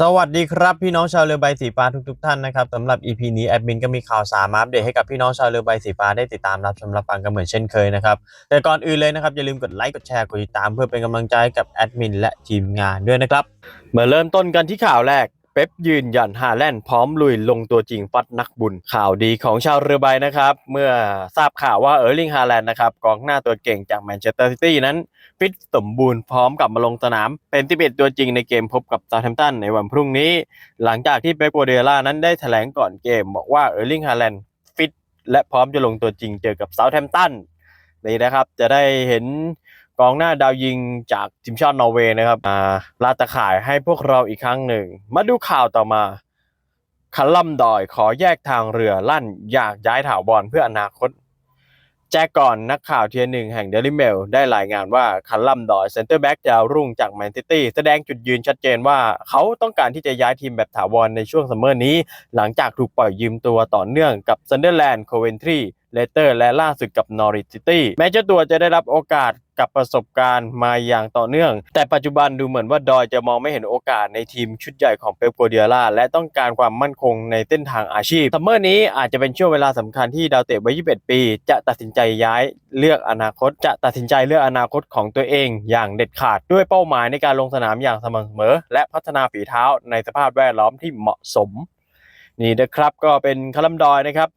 สวัสดีครับพี่น้องชาวเรือใบสีฟ้าทุกๆท่านนะครับสำหรับ EP นี้แอดมินก็มีข่าวสารมาอัปเดตให้กับพี่น้องชาวเรือใบสีฟ้าได้ติดตามรับชมรับฟังกันเหมือนเช่นเคยนะครับแต่ก่อนอื่นเลยนะครับอย่าลืมกดไลค์กดแชร์กดติดตามเพื่อเป็นกำลังใจให้กับแอดมินและทีมงานด้วยนะครับมาเริ่มต้นกันที่ข่าวแรก เป๊ปยืนยันฮาแลนด์พร้อมลุยลงตัวจริงฟัดนักบุญ ข่าวดีของชาวเรือใบนะครับ เมื่อทราบข่าวว่าเออร์ลิงฮาแลนด์นะครับกองหน้าตัวเก่งจากแมนเชสเตอร์ซิตี้นั้นฟิตสมบูรณ์พร้อมกลับมาลงสนาม เป็นที่เป็นตัวจริงในเกมพบกับซาแ h ม m ตันในวันพรุ่งนี้ หลังจากที่เป๊ปกัวเดล่านั้นได้แถลงก่อนเกม บอกว่าเออร์ลิงฮาแลนด์ฟิตและพร้อมจะลงตัวจริงเจอกับซาแ h ม m ตันนี่นะครับจะได้เห็น กองหน้าดาวยิงจากทีมชาตินอร์เวย์นะครับอ่าลาตะข่ายให้พวกเราอีกครั้งหนึ่ง มาดูข่าวต่อมาคัลลัมดอยขอแยกทางเรือลั่น อยากย้ายถาวรเพื่ออนาคต แจ้งก่อนนักข่าวเทียหนึ่งแห่งเดลิเมลได้รายงานว่าคัลลัมดอยเซนเตอร์แบ็กดาวรุ่งจากแมนซิตี้แสดงจุดยืนชัดเจนว่า เขาต้องการที่จะย้ายทีมแบบถาวรในช่วงซัมเมอร์นี้ หลังจากถูกปล่อยยืมตัวต่อเนื่องกับซันเดอร์แลนด์โคเวนทรีเลเตอร์และล่าสุดกับนอริทซิตี้แม้เจ้าตัวจะได้รับโอกาส กับประสบการณ์มาอย่างต่อเนื่อง แต่ปัจจุบันดูเหมือนว่าดอยจะมองไม่เห็นโอกาสในทีมชุดใหญ่ของเปปโกวาร์ดิโอลาและต้องการความมั่นคงในเส้นทางอาชีพซัมเมอร์นี้อาจจะเป็นช่วงเวลาสำคัญที่ดาวเตะวัย21 ปี จะตัดสินใจย้ายเลือกอนาคต จะตัดสินใจเลือกอนาคตของตัวเองอย่างเด็ดขาดด้วยเป้าหมายในการลงสนามอย่างสม่ำเสมอ และพัฒนาฝีเท้าในสภาพแวดล้อมที่เหมาะสม นี่นะครับก็เป็นคลัมดอยนะครับ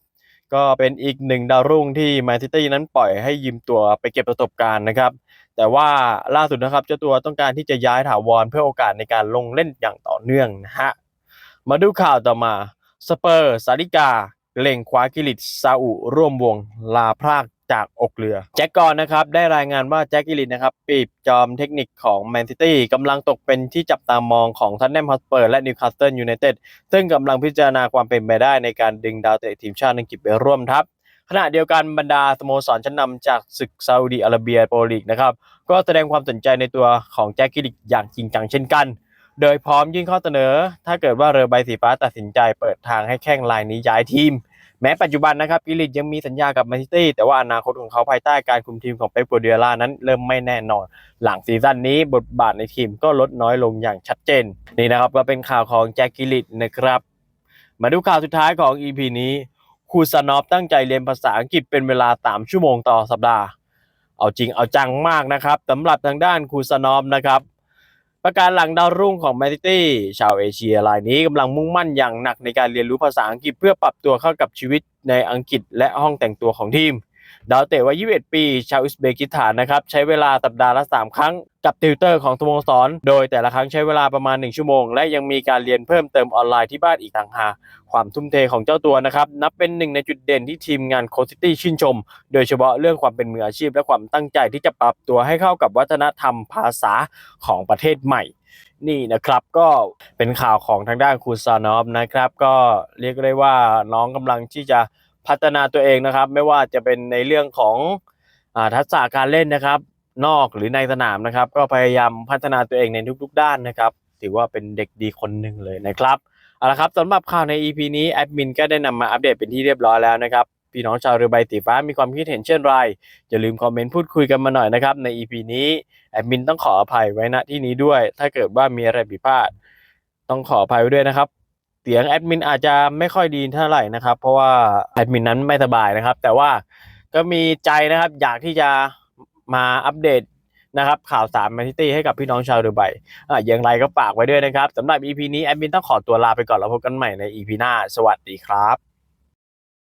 ก็เป็นอีกหนึ่งดาวรุ่งที่แมนซิตี้นั้นปล่อยให้ยืมตัวไปเก็บประสบการณ์นะครับ แต่ว่าล่าสุดนะครับเจ้าตัวต้องการที่จะย้ายถาวรเพื่อโอกาสในการลงเล่นอย่างต่อเนื่องนะฮะมาดูข่าวต่อมาสเปอร์ซาริกาเล่งคว้ากิลิตซาอุร่วมวงลาพราก จากอกเรือ แจ็คกอนนะครับได้รายงานว่าแจ็คกิลิตนะครับปีบจอมเทคนิคของแมนซิตี้กำลังตกเป็นที่จับตามองของทันแนมฮอสเปอร์และนิวคาสเซิลยูไนเต็ดซึ่งกำลังพิจารณาความเป็นไปได้ในการดึงดาวเตะทีมชาติอังกฤษไปร่วมทัพขณะเดียวกันบรรดาสโมสรชั้นนำจากศึกซาอุดีอาระเบียโปรลีกนะครับก็แสดงความสนใจในตัวของแจ็คกิลิกอย่างจริงจังเช่นกัน โดยพร้อมยื่นข้อเสนอ ถ้าเกิดว่าเรือใบสีฟ้าตัดสินใจเปิดทางให้แข้งรายนี้ย้ายทีม แม้ปัจจุบันนะครับกิลิกยังมีสัญญากับแมนซิตี้แต่ว่าอนาคตของเขาภายใต้การคุมทีมของเป๊ปกัวร์ดิโอลานั้นเริ่มไม่แน่นอน หลังซีซั่นนี้บทบาทในทีมก็ลดน้อยลงอย่างชัดเจน นี่นะครับก็เป็นข่าวของแจ็คกิลิกนะครับ มาดูข่าวสุดท้ายของ EP นี้ครูซานอฟตั้งใจเรียนภาษาอังกฤษเป็นเวลา 3 ชั่วโมงต่อสัปดาห์ เอาจริงเอาจังมากนะครับสำหรับทางด้านครูซานอฟนะครับ ประการหลังดาวรุ่งของแมนซิตี้ชาวเอเชียรายนี้กำลังมุ่งมั่นอย่างหนักในการเรียนรู้ภาษาอังกฤษเพื่อปรับตัวเข้ากับชีวิตในอังกฤษและห้องแต่งตัวของทีม ดาวเตะวัย 21 ปี ชาวอุซเบกิสถานนะครับ ใช้เวลาสัปดาห์ละ 3 ครั้งกับติวเตอร์ของสโมสร โดยแต่ละครั้งใช้เวลาประมาณ 1 ชั่วโมง และยังมีการเรียนเพิ่มเติมออนไลน์ที่บ้านอีกต่างหาก ความทุ่มเทของเจ้าตัวนะครับ นับเป็นหนึ่งในจุดเด่นที่ทีมงานโคซิตี้ชื่นชม โดยเฉพาะเรื่องความเป็นมืออาชีพ และความตั้งใจที่จะปรับตัวให้เข้ากับวัฒนธรรมภาษาของประเทศใหม่นี่นะครับก็เป็นข่าวของทางด้านครูซานอฟนะครับ ก็เรียกได้ว่าน้องกำลังที่จะ พัฒนาตัวเองนะครับ ไม่ว่าจะเป็นในเรื่องของอทักษะการเล่นนะครับ นอกหรือในสนามนะครับ ก็พยายามพัฒนาตัวเองในทุกๆ ด้านนะครับ ถือว่าเป็นเด็กดีคนหนึ่งเลยนะครับเอาละครับสำหรับข่าวใน EP นี้แอดมินก็ได้นำมาอัปเดตเป็นที่เรียบร้อยแล้วนะครับพี่น้องชาวเรือใบสีฟ้ามีความคิดเห็นเช่นไรอย่าลืมคอมเมนต์พูดคุยกันมาหน่อยนะครับใน EP นี้แอดมินต้องขออภัยไว้ณที่นี้ด้วย ถ้าเกิดว่ามีอะไรผิดพลาด ต้องขออภัยไว้ด้วยนะครับ เสียงแอดมินอาจจะไม่ค่อยดีเท่าไหร่นะครับ เพราะว่าแอดมินนั้นไม่สบายนะครับ แต่ว่าก็มีใจนะครับอยากที่จะมาอัปเดตนะครับข่าวสารแมนซิตี้ให้กับพี่น้องชาวดูไบอะอย่างไรก็ฝากไว้ด้วยนะครับสำหรับ EP นี้แอดมินต้องขอตัวลาไปก่อนแล้วพบกันใหม่ใน EP หน้า สวัสดีครับ